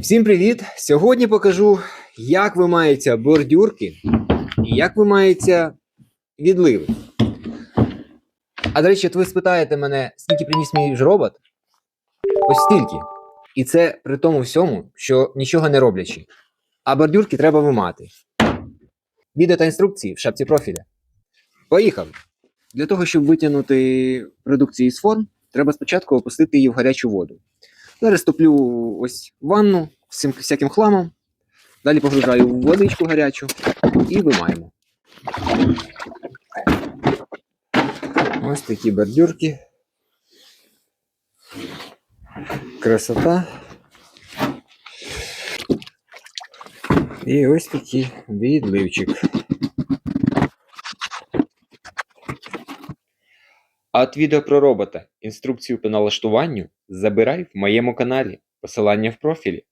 Всім привіт! Сьогодні покажу, як вимаються бордюрки і як вимаються відливи. А до речі, от ви спитаєте мене, скільки приніс мій ж робот? Ось стільки. І це при тому всьому, що нічого не роблячи. А бордюрки треба вимати. Відео та інструкції в шапці профіля. Поїхали! Для того, щоб витягнути продукцію із форм, треба спочатку опустити її в гарячу воду. Зараз топлю ось ванну з всяким хламом. Далі погружаю в водичку гарячу і вимаємо. Ось такі бордюрки. Красота. І ось такий відливчик. А от відео про робота, інструкцію по налаштуванню забирай в моєму каналі. Посилання в профілі.